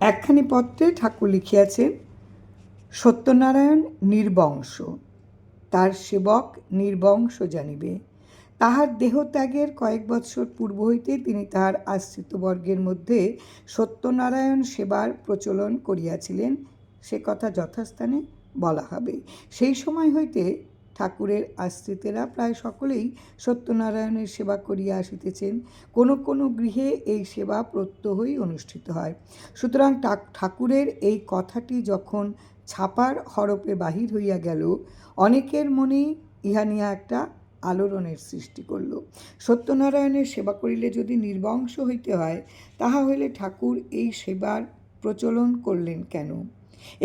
একখানি পত্রে ঠাকুর লিখিয়াছেন সত্যনারায়ণ নির্বংশ, তার সেবক নির্বংশ জানিবে। তাহার দেহত্যাগের কয়েক বৎসর পূর্ব হইতে তিনি তাহার আশ্রিতবর্গের মধ্যে সত্যনারায়ণ সেবার প্রচলন করিয়াছিলেন। সে কথা যথাস্থানে বলা হবে। সেই সময় হইতে ঠাকুরের আশ্রিতেরা প্রায় সকলেই সত্যনারায়ণের সেবা করিয়া আসিতেছেন। কোনো কোনো গৃহে এই সেবা প্রত্যহই অনুষ্ঠিত হয়। সুতরাং ঠাকুরের এই কথাটি যখন ছাপার হরপে বাহির হইয়া গেল, অনেকের মনেই ইহা নিয়ে একটা আলোড়নের সৃষ্টি করল। সত্যনারায়ণের সেবা করিলে যদি নির্বংশ হইতে হয়, তাহা হইলে ঠাকুর এই সেবার প্রচলন করলেন কেন?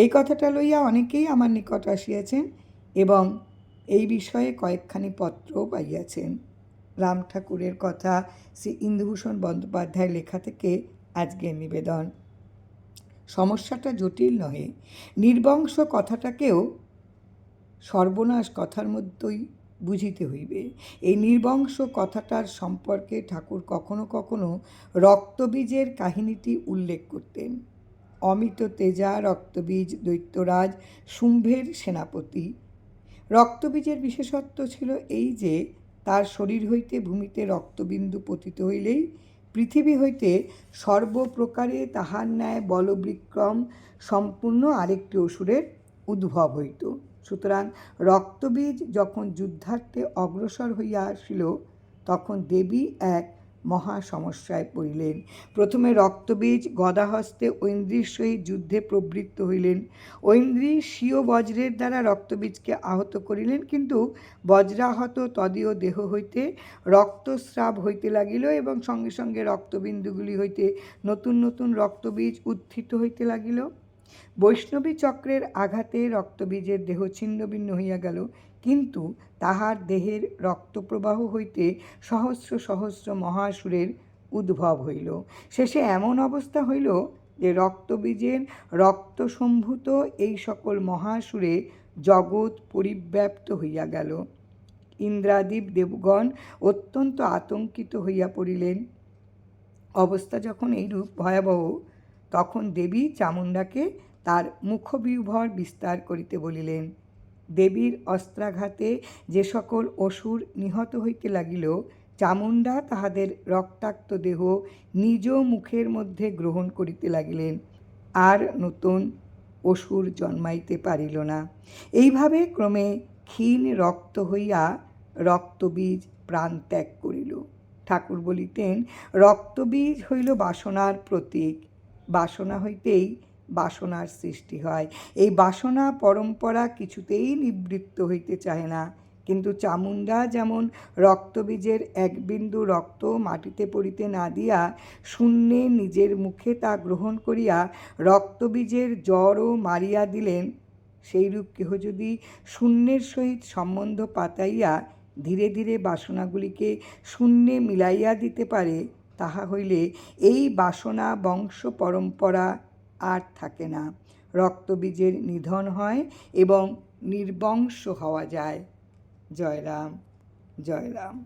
এই কথাটা লইয়া অনেকেই আমার নিকট আসিয়াছেন এবং এই বিষয়ে কয়েকখানি পত্র পাইয়াছেন। রাম ঠাকুরের কথা শ্রী ইন্দুভূষণ বন্দ্যোপাধ্যায়ের লেখা থেকে আজকের নিবেদন। সমস্যাটা জটিল নহে, নির্বংশ কথাটাকেও সর্বনাশ কথার মধ্যেই বুঝিতে হইবে। এই নির্বংশ কথাটার সম্পর্কে ঠাকুর কখনো কখনো রক্তবীজের কাহিনীটি উল্লেখ করতেন। অমিত তেজা, রক্তবীজ, দৈত্যরাজ, শুম্ভের সেনাপতি রক্তবীজের বিশেষত্ব ছিল এই যে, তার শরীর হইতে ভূমিতে রক্তবিন্দু পতিত হইলেই পৃথিবী হইতে সর্বপ্রকারে তাহার ন্যায় বলবিক্রম সম্পূর্ণ আরেকটি অসুরের উদ্ভব হইত। সুতরাং রক্তবীজ যখন যুদ্ধার্থে অগ্রসর হইয়া আসিল তখন দেবী এক মহা সমস্যায় পড়িলেন। প্রথমে রক্তবীজ, গদাহস্তে ঐন্দ্রীর সহিত যুদ্ধে প্রবৃত্ত হইলেন। ঐন্দ্রী স্বীয় বজ্রের দ্বারা রক্তবীজকে আহত করিলেন, কিন্তু বজ্রাহত তদীয় দেহ হইতে রক্তস্রাব হইতে লাগিল এবং সঙ্গে সঙ্গে রক্তবিন্দুগুলি হইতে নতুন নতুন রক্তবীজ উত্থিত হইতে লাগিল। বৈষ্ণবী চক্রের আঘাতে রক্তবীজের দেহ ছিন্নভিন্ন হইয়া গেল, কিন্তু তাহার দেহের রক্তপ্রবাহ হইতে সহস্র সহস্র মহাসুরের উদ্ভব হইল। শেষে এমন অবস্থা হইল যে রক্তবীজের রক্তসম্ভূত এই সকল মহাসুরে জগৎ পরিব্যাপ্ত হইয়া গেল। ইন্দ্রাদীপ দেবগণ অত্যন্ত আতঙ্কিত হইয়া পড়িলেন। অবস্থা যখন এইরূপ ভয়াবহ, তখন দেবী চামুণ্ডাকে তার মুখবিভর বিস্তার করিতে বলিলেন, দেবীর অস্ত্রাঘাতে যে সকল অসুর নিহত হইতে লাগিল, চামুণ্ডা তাহাদের রক্তাক্ত দেহ নিজ মুখের মধ্যে গ্রহণ করিতে লাগিলেন। আর নতুন অসুর জন্মাইতে পারিল না। এইভাবে ক্রমে ক্ষীণ রক্ত হইয়া রক্তবীজ প্রাণ ত্যাগ করিল। ঠাকুর বলিতেন, রক্তবীজ হইল বাসনার প্রতীক। বাসনা হইতেই বাসনার সৃষ্টি হয়। এই বাসনা পরম্পরা কিছুতেই নিবৃত্ত হইতে চায় না। কিন্তু চামুণ্ডা যেমন রক্তবীজের এক বিন্দু রক্ত মাটিতে পড়িতে না দিয়া শূন্যে নিজের মুখে তা গ্রহণ করিয়া রক্তবীজের জ্বরও মারিয়া দিলেন, সেইরূপ কেহ যদি শূন্যের সহিত সম্বন্ধ পাতাইয়া ধীরে ধীরে বাসনাগুলিকে শূন্যে মিলাইয়া দিতে পারে, তাহা হইলে এই বাসনা বংশ পরম্পরা আর থাকে না। রক্তবীজের নিধন হয় এবং নির্বংশ হওয়া যায়। জয় রাম জয় রাম